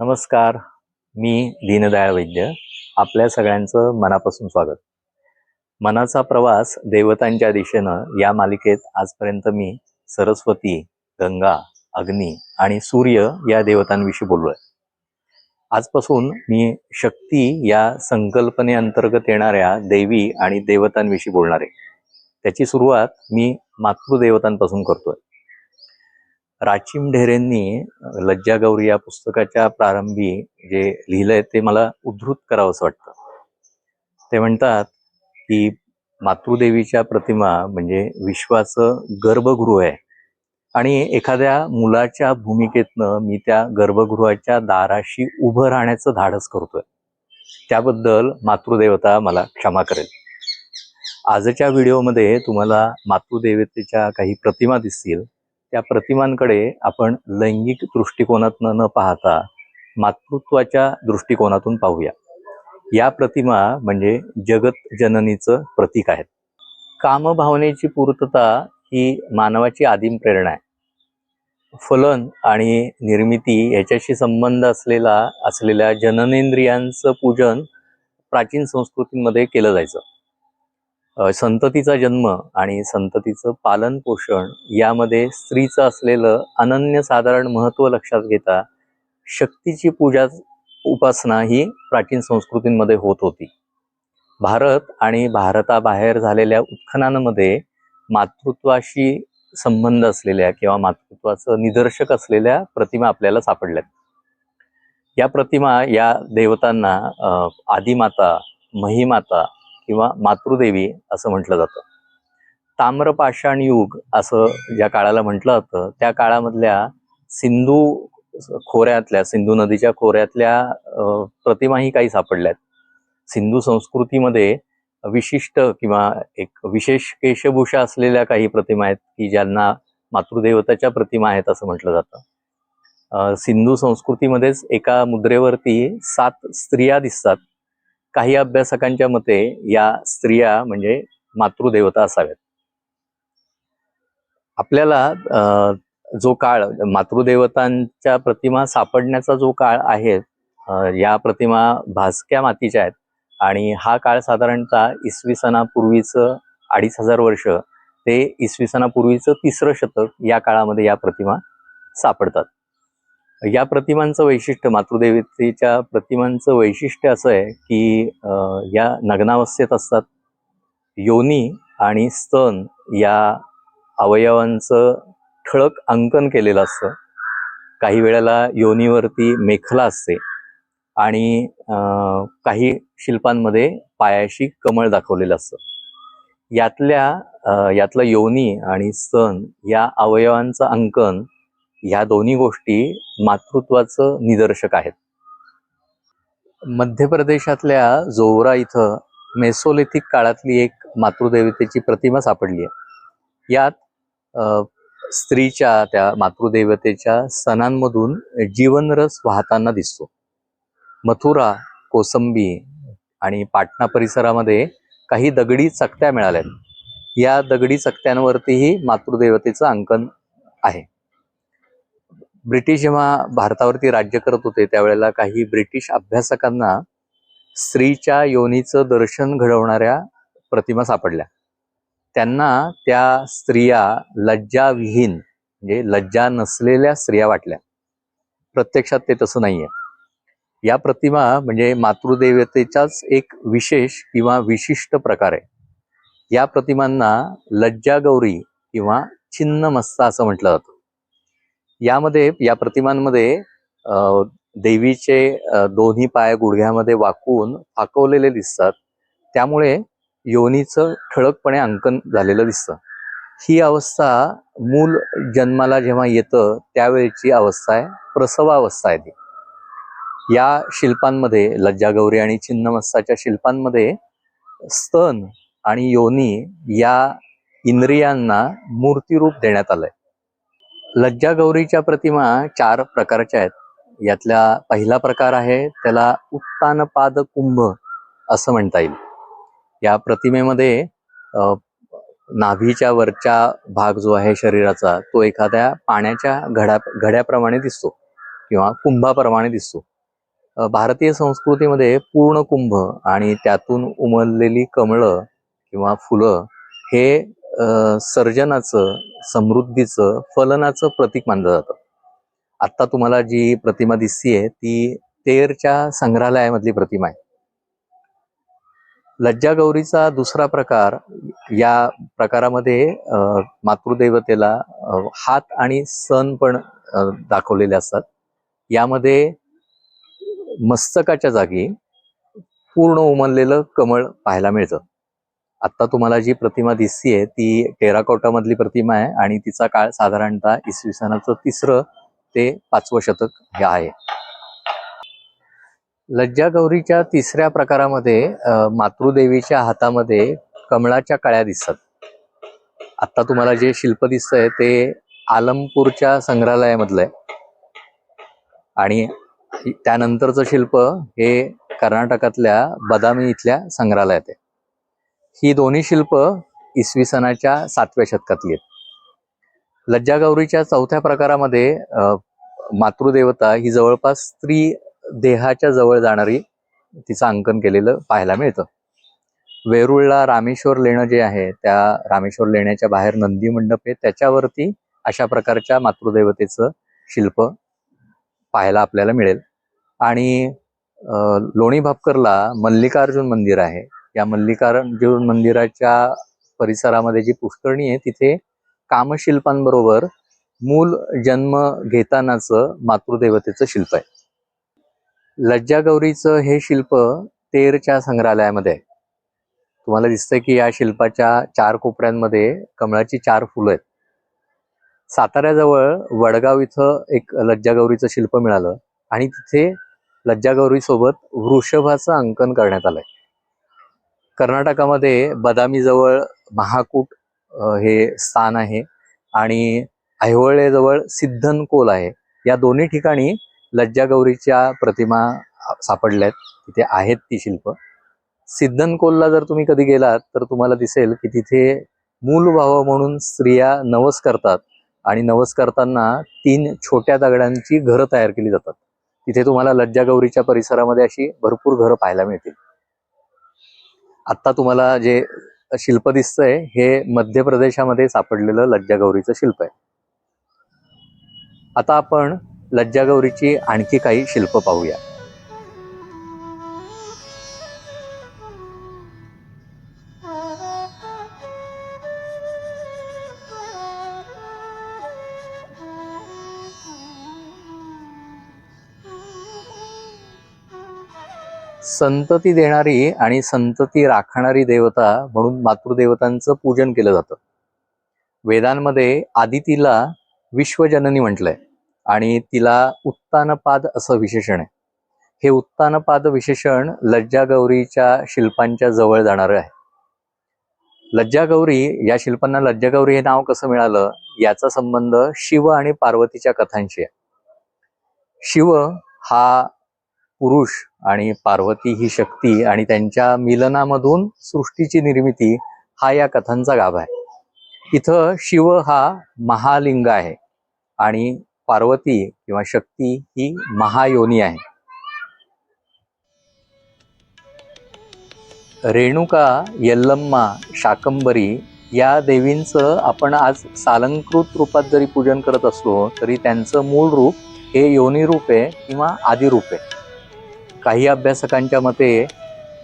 नमस्कार मी दीनदयाळ वैद्य. आपल्या सगळ्यांचं मनापासून स्वागत. मनाचा प्रवास देवतांच्या दिशेनं या मालिकेत आजपर्यंत मी सरस्वती गंगा अग्नी आणि सूर्य या देवतांविषयी बोललोय. आजपासून मी शक्ती या संकल्पनेअंतर्गत येणाऱ्या देवी आणि देवतांविषयी बोलणार आहे. त्याची सुरुवात मी मातृदेवतांपासून करतोय. राचिम ढेरेंनी लज्जा गौरी या पुस्तकाच्या प्रारंभी जे लिहिलंय ते मला उद्धृत करावंसं वाटतं. ते म्हणतात की मातृदेवीच्या प्रतिमा म्हणजे विश्वाचं गर्भगृह आहे. आणि एखाद्या मुलाच्या भूमिकेतनं मी त्या गर्भगृहाच्या दाराशी उभं राहण्याचं धाडस करतोय. त्याबद्दल मातृदेवता मला क्षमा करेल. आजच्या व्हिडिओमध्ये तुम्हाला मातृदेवतेच्या काही प्रतिमा दिसतील. त्या प्रतिमांकडे आपण लैंगिक दृष्टिकोनातनं न पाहता मातृत्वाच्या दृष्टिकोनातून पाहूया. या प्रतिमा म्हणजे जगत जननीचं प्रतीक आहेत. कामभावनेची पूर्तता ही मानवाची आदिम प्रेरणा आहे. फलन आणि निर्मिती याच्याशी संबंध असलेला असलेल्या जननेंद्रियांचं पूजन प्राचीन संस्कृतींमध्ये केलं जायचं. संततीचा जन्म आणि संततीचं पालन पोषण यामध्ये स्त्रीचं असलेलं अनन्यसाधारण महत्त्व लक्षात घेता शक्तीची पूजा उपासना ही प्राचीन संस्कृतींमध्ये होत होती. भारत आणि भारताबाहेर झालेल्या उत्खननामध्ये मातृत्वाशी संबंध असलेल्या किंवा मातृत्वाचं निदर्शक असलेल्या प्रतिमा आपल्याला सापडल्यात. या प्रतिमा या देवतांना आदिमाता महिमाता किंवा मातृदेवी असं म्हटलं जातं. ताम्रपाषाण युग असं ज्या काळाला म्हटलं जातं त्या काळामधल्या सिंधू खोऱ्यातल्या सिंधू नदीच्या खोऱ्यातल्या प्रतिमाही काही सापडल्यात सिंधू संस्कृतीमध्ये विशिष्ट किंवा एक विशेष केशभूषा असलेल्या काही प्रतिमा आहेत की ज्यांना मातृदेवताच्या प्रतिमा आहेत असं म्हटलं जातं. सिंधू संस्कृतीमध्येच एका मुद्रेवरती सात स्त्रिया दिसतात. काही अभ्यासकांच्या मते या स्त्रिया म्हणजे मातृदेवता असाव्यात. आपल्याला जो काळ मातृदेवतांच्या प्रतिमा सापडण्याचा जो काळ आहे या प्रतिमा भासक्या मातीच्या आहेत आणि हा काळ साधारणतः इसवी सणापूर्वीचं अडीच हजार वर्ष ते इसवी सणापूर्वीचं तिसरं शतक या काळामध्ये या प्रतिमा सापडतात. या प्रतिमांचं वैशिष्ट्य मातृदेवतेच्या प्रतिमांचं वैशिष्ट्य असं आहे की या नग्नावस्थेत असतात योनी आणि स्तन या अवयवांचं ठळक अंकन केलेलं असतं. काही वेळेला योनीवरती मेखला असते आणि अ, काही शिल्पांमध्ये पायाशी कमळ दाखवलेलं असतं. यातल्या यातलं योनी आणि स्तन या अवयवांचं अंकन ह्या दोन्ही गोष्टी मातृत्वाचं निदर्शक आहेत. मध्य प्रदेशातल्या जोवरा इथं मेसोलिथिक काळातली एक मातृदेवतेची प्रतिमा सापडली आहे. यात स्त्रीच्या त्या मातृदेवतेच्या सणांमधून जीवनरस वाहताना दिसतो. मथुरा कोसंबी आणि पाटणा परिसरामध्ये काही दगडी चकत्या मिळाल्यात. या दगडी चकत्यांवरतीही मातृदेवतेचं अंकन आहे. ब्रिटिश जेव्हा भारतावरती राज्य करत होते त्यावेळेला काही ब्रिटिश अभ्यासकांना स्त्रीच्या योनीचं दर्शन घडवणाऱ्या प्रतिमा सापडल्या. त्यांना त्या स्त्रिया लज्जाविहीन म्हणजे लज्जा नसलेल्या स्त्रिया वाटल्या. प्रत्यक्षात ते तसं नाहीये. या प्रतिमा म्हणजे मातृदेवतेचाच एक विशेष किंवा विशिष्ट प्रकार आहे. या प्रतिमांना लज्जा गौरी किंवा छिन्न मस्ता असं म्हटलं जातं. यामध्ये या प्रतिमांमध्ये देवीचे दोन्ही पाय गुडघ्यामध्ये वाकवून फाकवलेले दिसतात. त्यामुळे योनीचं ठळकपणे अंकन झालेलं दिसतं. ही अवस्था मूल जन्माला जेव्हा येतं त्यावेळची अवस्था आहे प्रसवावस्था आहे ती. या शिल्पांमध्ये लज्जागौरी आणि छिन्नमस्ताच्या शिल्पांमध्ये स्तन आणि योनी या इंद्रियांना मूर्तिरूप देण्यात आलंय. लज्जा गौरीच्या प्रतिमा चार प्रकारच्या आहेत. यातला पहिला प्रकार आहे त्याला उत्तानपाद कुंभ असं म्हणता येईल. या प्रतिमेमध्ये नाभीच्या वरच्या भाग जो आहे शरीराचा तो एखाद्या पाण्याच्या घड्या घड्याप्रमाणे दिसतो किंवा कुंभाप्रमाणे दिसतो. भारतीय संस्कृतीमध्ये पूर्ण कुंभ आणि त्यातून उमललेली कमळं किंवा फुलं हे सर्जनाचं समृद्धीचं फलनाचं प्रतीक मानलं जातं. आत्ता तुम्हाला जी प्रतिमा दिसतीये ती तेरच्या संग्रहालयामधली प्रतिमा आहे. लज्जागौरीचा दुसरा प्रकार या प्रकारामध्ये मातृदेवतेला हात आणि सण पण दाखवलेले असतात. यामध्ये मस्तकाच्या जागी पूर्ण उमललेलं कमळ पाहायला मिळतं. आत्ता तुम्हाला जी प्रतिमा दिसतीये ती टेराकोटा मधली प्रतिमा आहे आणि तिचा काळ साधारणतः इसवी सनाचं तिसरं ते पाचवं शतक हे आहे. लज्जा गौरीच्या तिसऱ्या प्रकारामध्ये मातृदेवीच्या हातामध्ये कमळाच्या कळ्या दिसतात. आता तुम्हाला जे शिल्प दिसतंय ते आलमपूरच्या संग्रहालयामधलं आहे. आणि त्यानंतरचं शिल्प हे कर्नाटकातल्या बदामी इथल्या संग्रहालयात आहे. ही दोन्ही शिल्प इसवी सनाच्या सातव्या शतकातली आहेत. लज्जागौरीच्या चौथ्या प्रकारामध्ये मातृदेवता ही जवळपास स्त्री देहाच्या जवळ जाणारी तिचं अंकन केलेलं पाहायला मिळतं. वेरूळला रामेश्वर लेणं जे आहे त्या रामेश्वर लेण्याच्या बाहेर नंदी मंडप आहे त्याच्यावरती अशा प्रकारच्या मातृदेवतेचं शिल्प पाहायला आपल्याला मिळेल. आणि लोणी भापकरला मल्लिकार्जुन मंदिर आहे या मल्लिकार्जुन मंदिराच्या परिसरामध्ये जी पुष्करणी आहे तिथे कामशिल्पांबरोबर मूल जन्म घेतानाचं मातृदेवतेचं शिल्प आहे. लज्जागौरीचं हे शिल्प तेरच्या संग्रहालयामध्ये आहे. तुम्हाला दिसतंय की या शिल्पाच्या चार कोपऱ्यांमध्ये कमळाची चार फुलं आहेत. साताऱ्याजवळ वडगाव इथं एक लज्जागौरीचं शिल्प मिळालं आणि तिथे लज्जागौरी सोबत वृषभाचं अंकन करण्यात आलंय. कर्नाटकामध्ये बदामीजवळ महाकूट हे स्थान आहे आणि ऐहोळेजवळ सिद्धनकोल आहे. या दोन्ही ठिकाणी लज्जागौरीच्या प्रतिमा सापडल्यात. तिथे आहेत ती शिल्प. सिद्धनकोलला जर तुम्ही कधी गेलात तर तुम्हाला दिसेल की तिथे मूलभाव म्हणून स्त्रिया नवस करतात आणि नवस करताना तीन छोट्या दगडांची घरं तयार केली जातात. तिथे तुम्हाला लज्जागौरीच्या परिसरामध्ये अशी भरपूर घरं पाहायला मिळतील. आत्ता तुम्हाला जे शिल्प दिसतंय हे मध्य प्रदेशामध्ये सापडलेलं लज्जागौरीचं शिल्प आहे. आता आपण लज्जागौरीची आणखी काही शिल्प पाहूया. संतती देणारी आणि संतती राखणारी देवता म्हणून मातृदेवतांचं पूजन केलं जातं. वेदांमध्ये आदितीला विश्वजननी म्हटलंय आणि तिला उत्तानपाद असं विशेषण आहे. हे उत्तानपाद विशेषण लज्जागौरीच्या शिल्पांच्या जवळ जाणारं आहे. लज्जागौरी या शिल्पांना लज्जागौरी हे नाव कसं मिळालं? याचा संबंध शिव आणि पार्वतीच्या कथांशी आहे. शिव हा पुरुष आणि पार्वती ही शक्ती आणि त्यांच्या मिलनामधून सृष्टीची निर्मिती हा या कथांचा गाभा आहे. इथं शिव हा महालिंग आहे आणि पार्वती किंवा शक्ती ही महायोनी आहे. रेणुका यल्लम्मा शाकंबरी या देवींचं आपण आज सालंकृत रूपात जरी पूजन करत असलो तरी त्यांचं मूळ रूप हे योनी रूप आहे किंवा आदिरूप आहे. काही अभ्यासकांच्या मते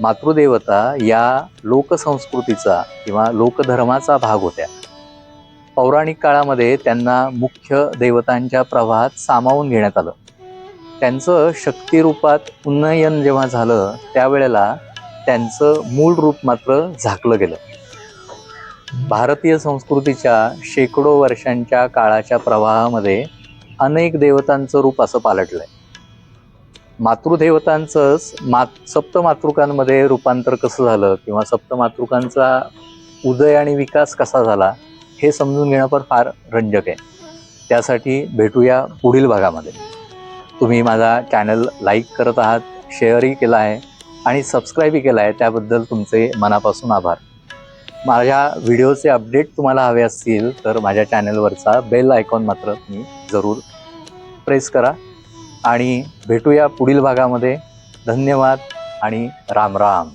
मातृदेवता या लोकसंस्कृतीचा किंवा लोकधर्माचा भाग होत्या. पौराणिक काळामध्ये त्यांना मुख्य देवतांच्या प्रवाहात सामावून घेण्यात आलं. त्यांचं शक्तिरूपात उन्नयन जेव्हा झालं त्यावेळेला त्यांचं मूळ रूप मात्र झाकलं गेलं. भारतीय संस्कृतीच्या शेकडो वर्षांच्या काळाच्या प्रवाहामध्ये अनेक देवतांचं रूप असं पालटलं आहे मातृदेवतांचंच मात सप्तमातृकांमध्ये रूपांतर कसं झालं किंवा सप्तमातृकांचा उदय आणि विकास कसा झाला हे समजून घेणं पण फार रंजक आहे. त्यासाठी भेटूया पुढील भागामध्ये. तुम्ही माझा चॅनल लाईक करत आहात शेअरही केला आहे आणि सबस्क्राईबही केला आहे त्याबद्दल तुमचे मनापासून आभार. माझ्या व्हिडिओचे अपडेट तुम्हाला हवे असतील तर माझ्या चॅनलवरचा बेल आयकॉन मात्र तुम्ही जरूर प्रेस करा. आणि भेटूया पुढील भागामध्ये. धन्यवाद आणि राम राम.